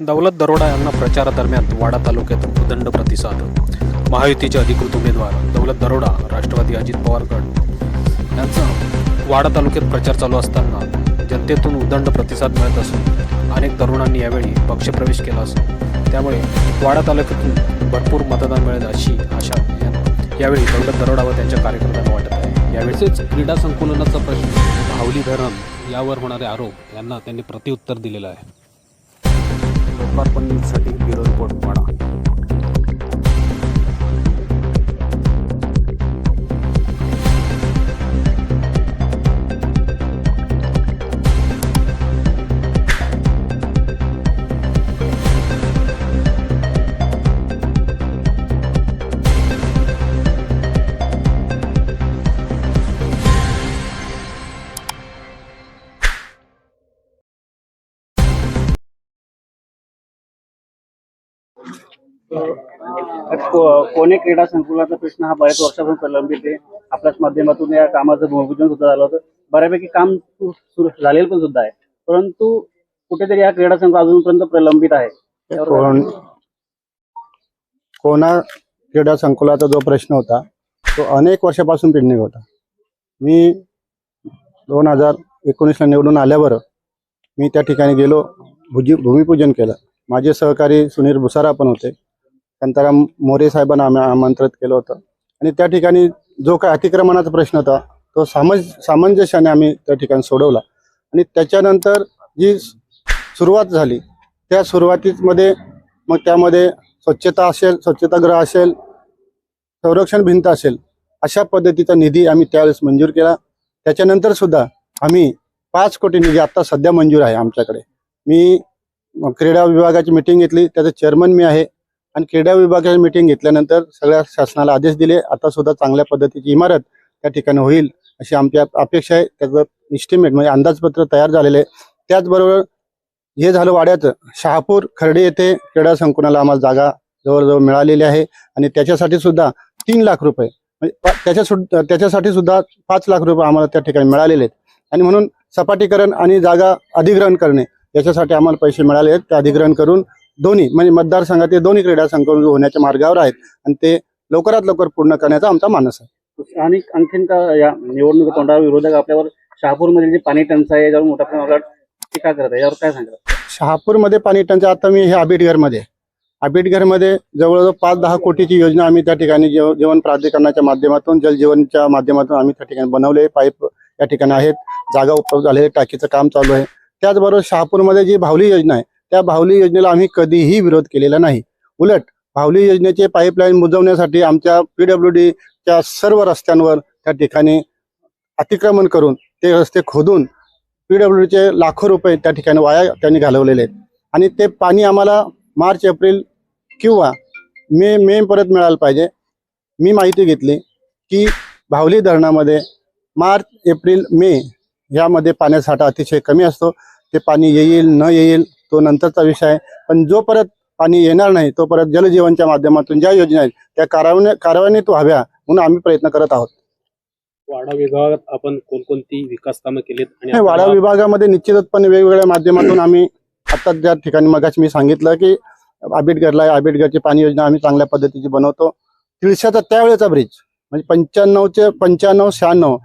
दौलत दरोडा यांना प्रचारादरम्यान वाडा तालुक्यातून उदंड प्रतिसाद. महायुतीचे अधिकृत उमेदवार दौलत दरोडा राष्ट्रवादी अजित पवार गट यांचा वाडा तालुक्यात प्रचार चालू असताना जनतेतून उदंड प्रतिसाद मिळत असून अनेक तरुणांनी यावेळी पक्षप्रवेश केला असून त्यामुळे वाडा तालुक्यातून भरपूर मतदान मिळेल अशी आशा यावेळी दौलत दरोडा व त्यांच्या कार्यकर्त्यांना वाटत आहे. यावेळीच क्रीडा संकुलनाचा प्रश्न भावली धरण यावर होणारे आरोप यांना त्यांनी प्रत्युत्तर दिलेलं आहे. लोकार्पण न्यूजसाठी ब्युरो रिपोर्ट कोणे क्रीडा संकुलाचा प्रश्न हा बऱ्याच वर्षापासून प्रलंबित आहे. आपल्याच माध्यमातून या कामाचं भूमिपूजन सुद्धा झालं होतं. बऱ्यापैकी काम सुरू झालेलं पण सुद्धा आहे. परंतु कुठेतरी हा क्रीडा संकुल अजूनपर्यंत प्रलंबित आहे. कोण कोणा क्रीडा संकुलाचा जो प्रश्न होता तो अनेक वर्षापासून पेंडिंग होता. मी दोन हजार एकोणीसला निवडून आल्यावर मी त्या ठिकाणी गेलो भूजी भूमिपूजन केलं. माझे सहकारी सुनील भुसारा पण होते. त्यानंतर मोरे साहेबांना आम्ही आमंत्रित केलं होतं. आणि त्या ठिकाणी जो काय अतिक्रमणाचा प्रश्न होता तो सामंज सामंजस्याने आम्ही त्या ठिकाणी सोडवला. आणि त्याच्यानंतर जी सुरुवात झाली त्या सुरुवातीमध्ये मग त्यामध्ये स्वच्छता असेल स्वच्छतागृह असेल संरक्षण भिंत असेल अशा पद्धतीचा निधी आम्ही त्यावेळेस मंजूर केला. त्याच्यानंतर सुद्धा आम्ही पाच कोटी निधी आत्ता सध्या मंजूर आहे आमच्याकडे. मी क्रीडा विभागाची मिटिंग घेतली. त्याचं चेअरमन मी आहे. आणि क्रीडा विभागाची मिटिंग घेतल्यानंतर सगळ्या शासनाला आदेश दिले. आता सुद्धा चांगल्या पद्धतीची इमारत त्या ठिकाणी होईल अशी आमची अपेक्षा आहे. त्याचं इस्टिमेट म्हणजे अंदाजपत्र तयार झालेलं आहे. त्याचबरोबर हे झालं वाड्याचं. शहापूर खर्डे येथे क्रीडा संकुलाला आम्हाला जागा जवळजवळ मिळालेली आहे. आणि त्याच्यासाठी सुद्धा तीन लाख रुपये. म्हणजे त्याच्या त्याच्यासाठी सुद्धा पाच लाख रुपये आम्हाला त्या ठिकाणी मिळालेले आहेत. आणि म्हणून सपाटीकरण आणि जागा अधिग्रहण करणे याच्यासाठी आम्हाला पैसे मिळाले आहेत. ते अधिग्रहण करून दोन्ही म्हणजे मतदारसंघातील दोन्ही क्रीडा संकुल होण्याच्या मार्गावर आहेत. आणि ते लवकरात लवकर पूर्ण करण्याचा आमचा मानस आहे. आणि आणखीन का या निवडणूक तोंडावर विरोधक आपल्यावर शहापूरमधील जी पाणी टंचाई आहे याच्यावर मोठ्या प्रमाणात टीका करत आहे यावर काय सांगतात शहापूरमध्ये पाणी टंचाई आता मी हे आबिटघरमध्ये. आबिटघरमध्ये जवळजवळ पाच दहा कोटीची योजना आम्ही त्या ठिकाणी जेव जेवण प्राधिकरणाच्या माध्यमातून जलजीवनच्या माध्यमातून आम्ही त्या ठिकाणी बनवले. पाईप या ठिकाणी आहेत. जागा उपलब्ध झाले टाकीचं काम चालू आहे. त्याचबरोबर शहापूरमध्ये जी भावली योजना आहे त्या भावली योजनेला आम्ही कधीही विरोध केलेला नाही. उलट भावली योजनेचे पाईपलाईन बुजवण्यासाठी आमच्या पीडब्ल्यू डीच्या सर्व रस्त्यांवर त्या ठिकाणी अतिक्रमण करून ते रस्ते खोदून पीडब्ल्यूडीचे लाखो रुपये त्या ठिकाणी वाया त्यांनी घालवलेले आहेत. आणि ते पाणी आम्हाला मार्च एप्रिल किंवा मे मे परत मिळालं पाहिजे. मी माहिती घेतली की भावली धरणामध्ये मार्च एप्रिल मे यामध्ये पाण्यासाठा अतिशय कमी असतो. ते पाणी येईल न येईल तो नंतरचा विषय आहे. पण जो परत पाणी येणार नाही तो परत जलजीवनच्या माध्यमातून ज्या योजना आहेत त्या कार्यान्वय कार्यान्वित व्हाव्या म्हणून आम्ही प्रयत्न करत आहोत. वाडा विभागात आपण कोणकोणती विकास कामं केलीत आणि नाही, वाडा विभागामध्ये निश्चितपणे वेगवेगळ्या माध्यमातून आम्ही आता ज्या ठिकाणी मगाशी मी सांगितलं की आंबेडकरला आहे, आंबेडकरची पाणी योजना आम्ही चांगल्या पद्धतीची बनवतो. तिळशाचा त्यावेळेचा ब्रिज म्हणजे पंच्याण्णवचे पंच्याण्णव शहाण्णव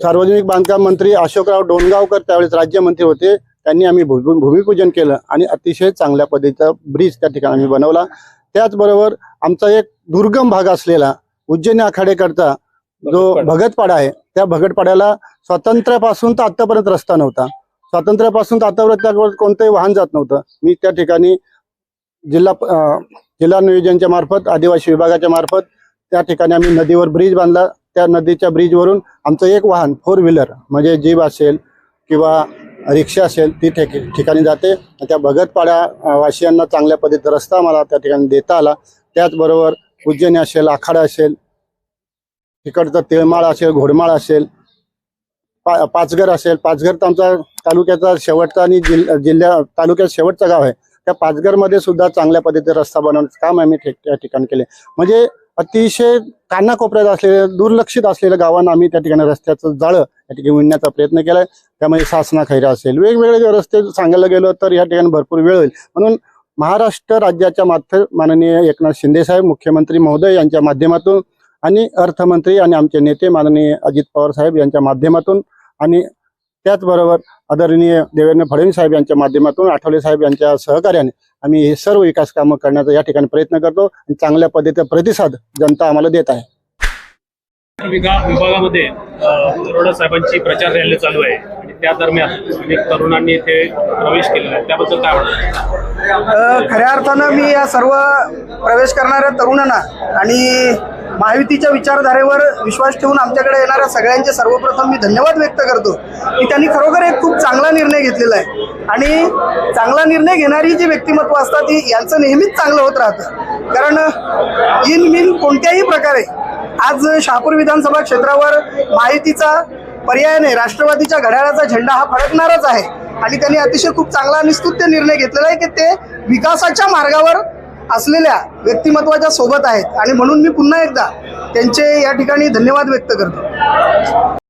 सार्वजनिक बांधकाम मंत्री अशोकराव डोणगावकर त्यावेळेस राज्यमंत्री होते. त्यांनी आम्ही भूमी- भूमिपूजन केलं आणि अतिशय चांगल्या पद्धतीचा ब्रिज त्या ठिकाणी आम्ही बनवला. त्याचबरोबर आमचा एक दुर्गम भाग असलेला उज्जैनी आखाडेकरता जो भगतपाडा. आहे त्या भगतपाड्याला स्वातंत्र्यापासून तर आतापर्यंत रस्ता नव्हता. स्वातंत्र्यापासून तर आतापर्यंत कोणतंही वाहन जात नव्हतं. मी त्या ठिकाणी जिल्हा जिल्हा नियोजनच्या मार्फत आदिवासी विभागाच्या मार्फत त्या ठिकाणी आम्ही नदीवर ब्रिज बांधला. त्या नदीच्या ब्रिजवरून आमचं एक वाहन फोर व्हीलर म्हणजे जीप असेल किंवा रिक्षा असेल ती ठिकाणी जाते. आणि त्या भगतपाड्या वासियांना चांगल्या पद्धतीचा रस्ता मला त्या ठिकाणी देता आला. त्याचबरोबर उज्जैनी असेल आखाडा असेल तिकडचं तिळमाळ असेल घोडमाळ असेल पा पाचघर असेल. पाचघर तर आमचा तालुक्याचा शेवटचा आणि जिल्हा जिल्ह्या तालुक्यात शेवटचं गाव आहे. त्या पाचघरमध्ये सुद्धा चांगल्या पद्धतीचा रस्ता बनवण्याचं काम आम्ही त्या ठिकाणी केले. म्हणजे अतिशय कानाकोपऱ्यात असलेल्या दुर्लक्षित असलेल्या गावांना आम्ही त्या ठिकाणी रस्त्याचं जाळं या ठिकाणी विणण्याचा प्रयत्न केलाय. त्यामध्ये शासना खैरा असेल वेगवेगळे रस्ते सांगायला गेलो तर या ठिकाणी भरपूर वेळ होईल. म्हणून महाराष्ट्र राज्याच्या मात्र माननीय एकनाथ शिंदे साहेब मुख्यमंत्री महोदय यांच्या माध्यमातून आणि अर्थमंत्री आणि आमचे नेते माननीय अजित पवार साहेब यांच्या माध्यमातून आणि त्याचबरोबर आदरणीय देवेंद्र फडणवीस साहेब यांच्या माध्यमातून आठवले साहेब यांच्या सहकार्याने आम्ही हे सर्व विकास कामं करण्याचा या ठिकाणी प्रयत्न करतो आणि चांगल्या पद्धतीचा प्रतिसाद जनता आम्हाला देत आहे. विभाग विभागामध्ये दरोडा साहेबांची प्रचार रॅली चालू आहे आणि त्या दरम्यान अनेक तरुणांनी इथे प्रवेश केलेला आहे. त्याबद्दल काय वाटतं? खऱ्या अर्थानं मी या सर्व प्रवेश करणाऱ्या तरुणांना आणि महायुतीच्या विचारधारेवर विश्वास ठेवून आमच्याकडे येणाऱ्या सगळ्यांचे सर्वप्रथम मी धन्यवाद व्यक्त करतो की त्यांनी खरोखर एक खूप चांगला निर्णय घेतलेला आहे. आणि चांगला निर्णय घेणारी जी व्यक्तिमत्व असतात ती यांचं नेहमीच चांगलं होत राहतं. कारण इन मिन कोणत्याही प्रकारे आज शहापूर विधानसभा क्षेत्रावर माहितीचा पर्यायाने राष्ट्रवादीच्या घड्याळाचा झेंडा हा फडकणारच आहे. आणि त्यांनी अतिशय खूप चांगला आणि स्तुत्य निर्णय घेतलेला आहे की ते विकासाच्या मार्गावर असलेल्या व्यक्तिमत्वाच्या सोबत आहेत. आणि म्हणून मी पुन्हा एकदा त्यांचे या ठिकाणी धन्यवाद व्यक्त करतो.